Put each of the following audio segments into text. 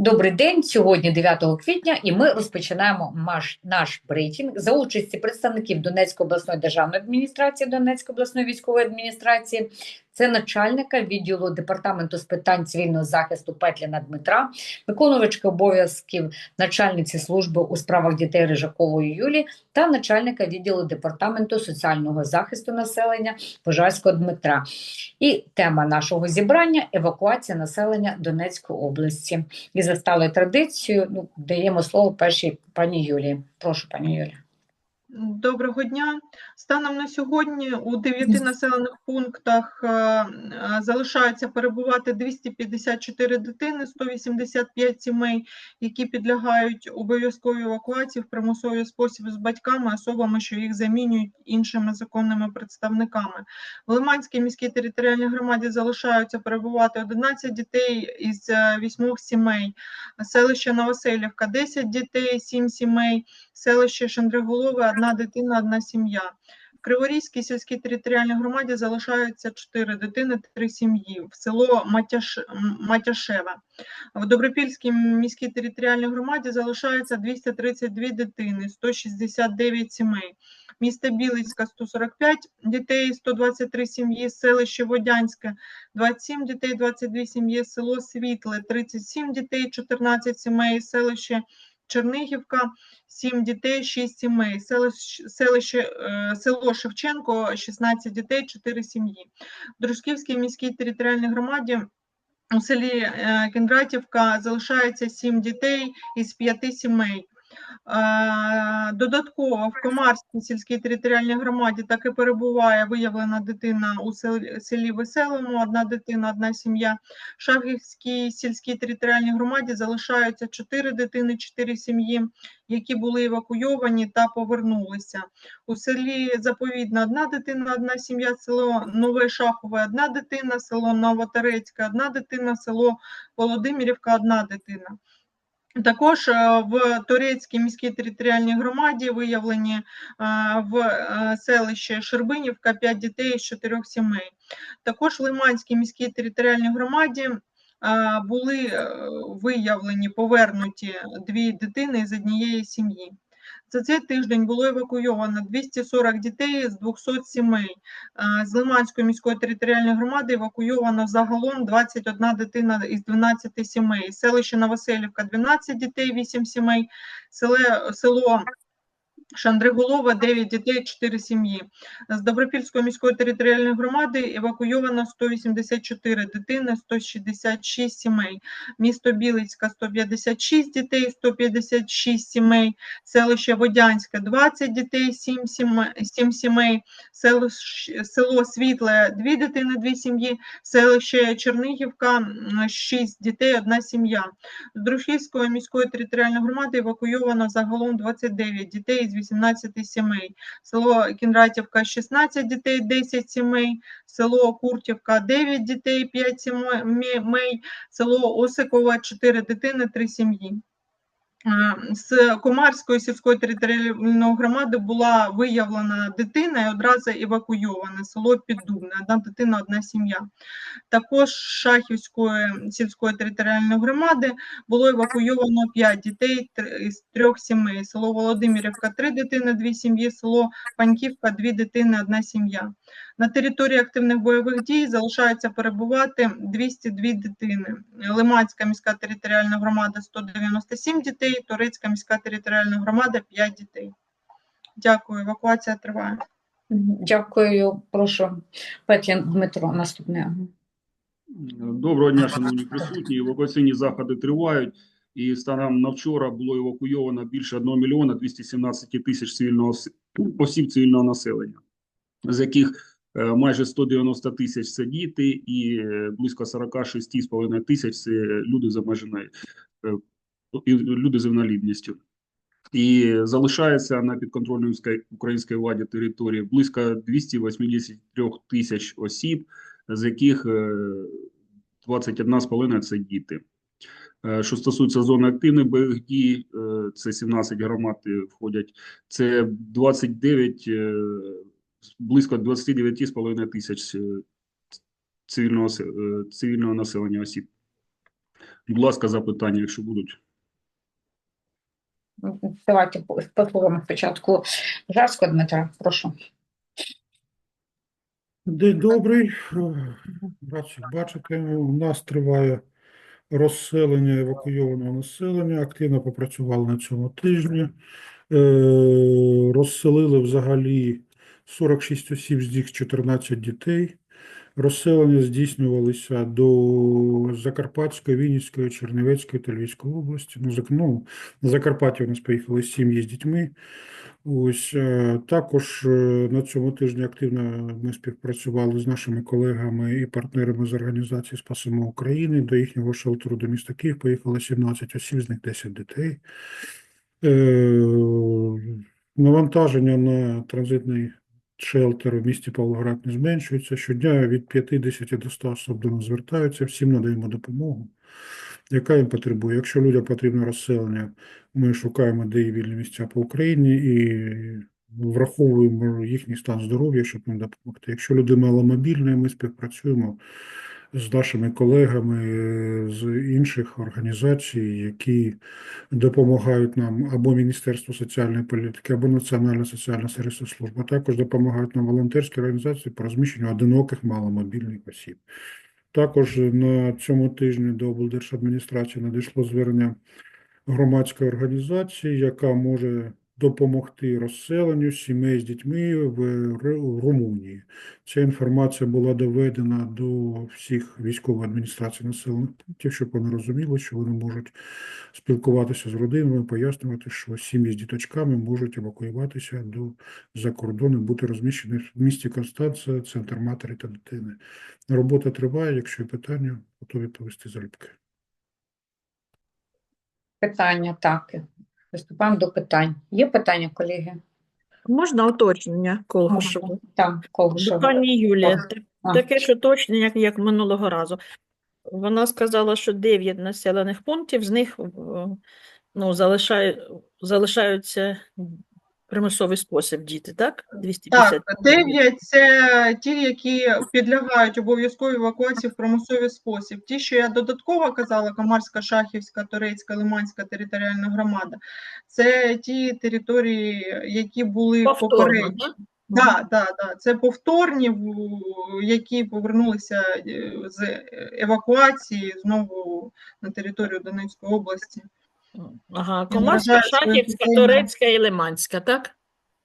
Добрий день. Сьогодні 9 квітня, і ми розпочинаємо наш, наш брифінг за участі представників Донецької обласної державної адміністрації, Донецької обласної військової адміністрації. Це начальника відділу департаменту з питань цивільного захисту Петліна Дмитра, виконувачки обов'язків начальниці служби у справах дітей Рижакової Юлії та начальника відділу департаменту соціального захисту населення Пожарського Дмитра. І тема нашого зібрання евакуація населення Донецької області. І за сталою традицією ну, даємо слово першій пані Юлії. Прошу, пані Юлія. Доброго дня. Станом на сьогодні у дев'яти населених пунктах е, е, залишаються перебувати 254 дитини, 185 сімей, які підлягають обов'язковій евакуації в примусовий спосіб з батьками, особами, що їх замінюють іншими законними представниками. В Лиманській міській територіальній громаді залишаються перебувати 11 дітей із е, вісьмох сімей, селище Новоселівка 10 дітей, 7 сімей, селище Шандриголове одна дитина, одна сім'я. В Криворізькій сільській територіальній громаді залишаються чотири дитини, три сім'ї, в село Матяш... Матяшеве. В Добропільській міській територіальній громаді залишається 232 дитини, 169 сімей. Місто Білицька 145 дітей, 123 сім'ї, селище Водянське 27 дітей, 22 сім'ї, село Світле 37 дітей, 14 сімей, селище Чернигівка, 7 дітей, 6 сімей, селище, е, село Шевченко, 16 дітей, 4 сім'ї. В Дружківській міській територіальній громаді у селі е, Кіндратівка залишається 7 дітей із 5 сімей. Е, Додатково в Комарській сільській територіальній громаді так і перебуває виявлена дитина у селі, Веселому, одна дитина, одна сім'я. В Шаргівській сільській територіальній громаді залишаються чотири дитини, чотири сім'ї, які були евакуйовані та повернулися. У селі Заповідна одна дитина, одна сім'я, село Нове Шахове, одна дитина, село Новоторецьке, одна дитина, село Володимирівка, одна дитина. Також е, в Турецькій міській територіальній громаді виявлені е, в е, селищі Шербинівка 5 дітей з 4 сімей. Також в Лиманській міській територіальній громаді були виявлені повернуті дві дитини з однієї сім'ї. За цей тиждень було евакуйовано 240 дітей з 200 сімей. З Лиманської міської територіальної громади евакуйовано загалом 21 дитина із 12 сімей. Селище Новоселівка 12 дітей, 8 сімей, село Шандриголова 9 дітей, 4 сім'ї. З Добропільської міської територіальної громади евакуйовано 184 дитини, 166 сімей. Місто Білицька 156 дітей, 156 сімей. Селище Водянське 20 дітей, 7 сімей, 7 сімей. Село, село Світле 2 дитини, 2 сім'ї. Селище Чернигівка 6 дітей, 1 сім'я. З Дружківської міської територіальної громади евакуйовано загалом 29 дітей 18 сімей, село Кінратівка 16 дітей, 10 сімей, село Куртівка 9 дітей, 5 сімей, село Осикове 4 дитини, 3 сім'ї. З Комарської сільської територіальної громади була виявлена дитина і одразу евакуйована село Піддубне, одна дитина, одна сім'я. Також з Шахівської сільської територіальної громади було евакуйовано 5 дітей з трьох сімей. Село Володимирівка 3 дитини, 2 сім'ї, село Паньківка 2 дитини, одна сім'я. На території активних бойових дій залишаються перебувати 202 дитини. Лиманська міська територіальна громада 197 дітей, Турецька міська територіальна громада 5 дітей. Дякую, евакуація триває. Дякую, прошу Петлін Дмитро, наступне. Доброго дня, шановні присутні. Евакуаційні заходи тривають, і станом на вчора було евакуйовано більше 1 мільйона 217 тисяч цивільного осіб цивільного населення, з яких майже 190 тисяч це діти, і е, близько 46,5 тисяч це люди з обмеженою е, люди з інвалідністю. І залишається на підконтрольній українській владі території близько 283 тисяч осіб, з яких 21,5 – це діти. Що стосується зони активних бойових дій, це 17 громад входять, це 29 близько 29,5 тисяч е, цивільного, е, цивільного населення осіб. Будь ласка, запитання, якщо будуть. Давайте по- послухаємо спочатку Жарського Дмитра, прошу. День добрий. Бачити. У нас триває розселення евакуйованого населення. Активно попрацювали на цьому тижні. Е, Розселили взагалі 46 осіб, з них 14 дітей. Розселення здійснювалися до Закарпатської, Вінницької, Чернівецької та Львівської області. Ну, ну, на Закарпаття у нас поїхали сім'ї з дітьми. Ось е, також е, на цьому тижні активно ми співпрацювали з нашими колегами і партнерами з організації Спасимо України. До їхнього шелтеру до міста Київ поїхало 17 осіб, з них 10 дітей. Е, Навантаження на транзитний шелтер в місті Павлоград не зменшується. Щодня від 50 до 100 осіб до нас звертаються, всім надаємо допомогу, яка їм потребує. Якщо людям потрібно розселення, ми шукаємо, де є вільні місця по Україні і враховуємо їхній стан здоров'я, щоб їм допомогти. Якщо люди маломобільні, ми співпрацюємо з нашими колегами з інших організацій, які допомагають нам або Міністерство соціальної політики, або Національна соціальна сервісна служба. Також допомагають нам волонтерські організації по розміщенню одиноких маломобільних осіб. Також на цьому тижні до облдержадміністрації надійшло звернення громадської організації, яка може допомогти розселенню сімей з дітьми в Румунії. Ця інформація була доведена до всіх військових адміністрацій населених пунктів, щоб вони розуміли, що вони можуть спілкуватися з родинами, пояснювати, що сім'ї з діточками можуть евакуюватися до за кордону, бути розміщені в місті Констанца, центр матері та дитини. Робота триває. Якщо є питання, готові відповісти залюбки. Питання, так. Приступаємо до питань. Є питання, колеги? Можна уточнення Колгушеву? Так, що? Пані Юлія. А. таке ж уточнення, як, минулого разу. Вона сказала, що 9 населених пунктів, з них ну, залишаю, залишаються примусовий спосіб діти, так? 250. Так, 9 – це ті, які підлягають обов'язковій евакуації в примусовий спосіб. Ті, що я додатково казала, Камарська, Шахівська, Торецька, Лиманська територіальна громада, це ті території, які були попередні. так? Так, так, так. Це повторні, які повернулися е, з евакуації знову на територію Донецької області. Ага, Я Комарська, Шахівська, Торецька і Лиманська, так?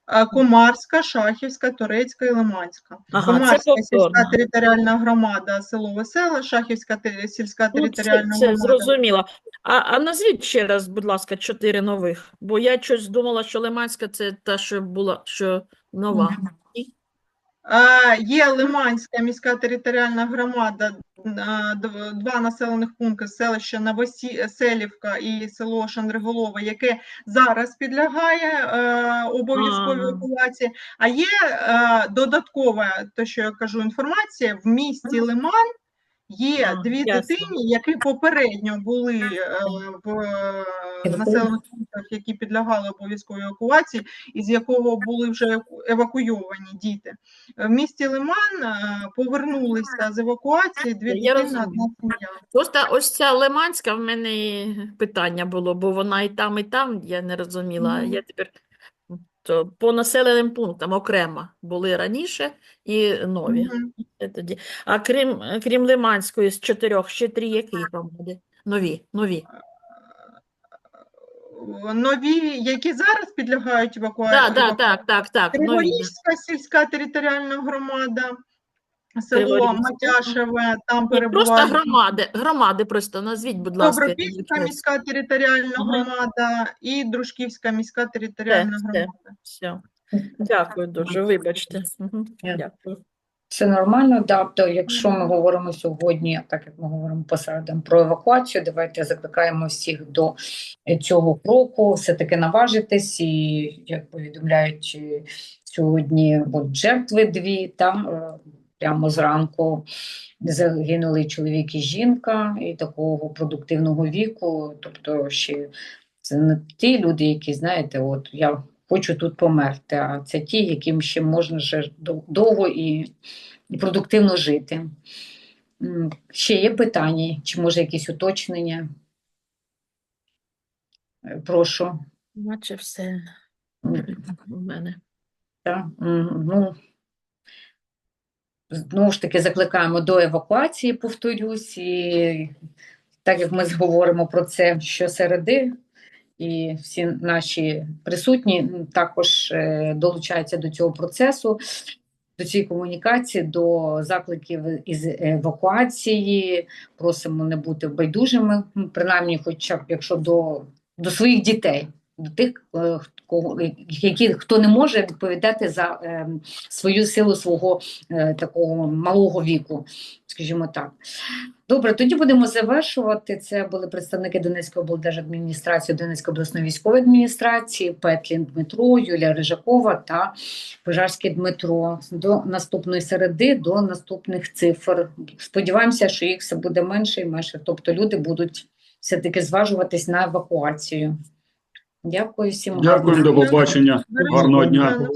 А, Комарська, Шахівська, Турецька і Лиманська. Ага, це сільська повторно. територіальна громада, село Веселе, Шахівська те- сільська Ну, це, територіальна це громада. зрозуміло. А, а назвіть ще раз, будь ласка, чотири нових, бо я щось думала, що Лиманська це та, що була, що нова. А, Є Лиманська міська територіальна громада, два населених пункти, селище Новоселівка і село Шандриголове, яке зараз підлягає е, обов'язковій евакуації. А є е, додаткова, то що я кажу, інформація, в місті Лиман є А, дві ясно. дитині, які попередньо були е, в е, населених пунктах, які підлягали обов'язковій евакуації, і з якого були вже евакуйовані діти. В місті Лиман е, повернулися з евакуації дві Я дитини, одна сім'я. Просто ось ця Лиманська в мене питання було, бо вона і там, і там, я не розуміла. Мгм. Я тепер то по населеним пунктам окремо були раніше і нові. Тоді. А крім, крім Лиманської з чотирьох, ще три які громади? Нові, нові. Нові, які зараз підлягають евакуації. Так, так, так, так, так. Криворізька сільська територіальна громада, село. Матяшеве, там Ні, просто громади, громади просто назвіть, будь ласка. Добропільська міська територіальна Ага. громада і Дружківська міська територіальна все. громада. Все. Дякую дуже, вибачте. Дякую. Це нормально, да. То якщо ми говоримо сьогодні, так як ми говоримо посередам про евакуацію, давайте закликаємо всіх до цього кроку, все-таки наважитись, і як повідомляють е, сьогодні, от жертви дві, там е, прямо зранку загинули чоловік і жінка, і такого продуктивного віку, тобто ще це не ті люди, які, знаєте, от я хочу тут померти, а це ті, яким ще можна ще довго і, і продуктивно жити. Ще є питання, чи може якісь уточнення? Е, Прошу. Наче все у мене. Так, ну, знову ж таки закликаємо до евакуації, повторюсь, і так як ми говоримо про це щосереди, і всі наші присутні також е, долучаються до цього процесу, до цієї комунікації, до закликів із евакуації. Просимо не бути байдужими, принаймні, хоча б якщо до, до своїх дітей, до тих, е, кого, які хто не може відповідати за е, свою силу свого е, такого малого віку, скажімо так. Добре, тоді будемо завершувати. Це були представники Донецької облдержадміністрації, Донецької обласної військової адміністрації, Петлін Дмитро, Юлія Рижакова та Пожарський Дмитро. До наступної середи, до наступних цифр. Сподіваємося, що їх все буде менше і менше. Тобто люди будуть все-таки зважуватись на евакуацію. Дякую всім. Дякую, до побачення. Гарного дня.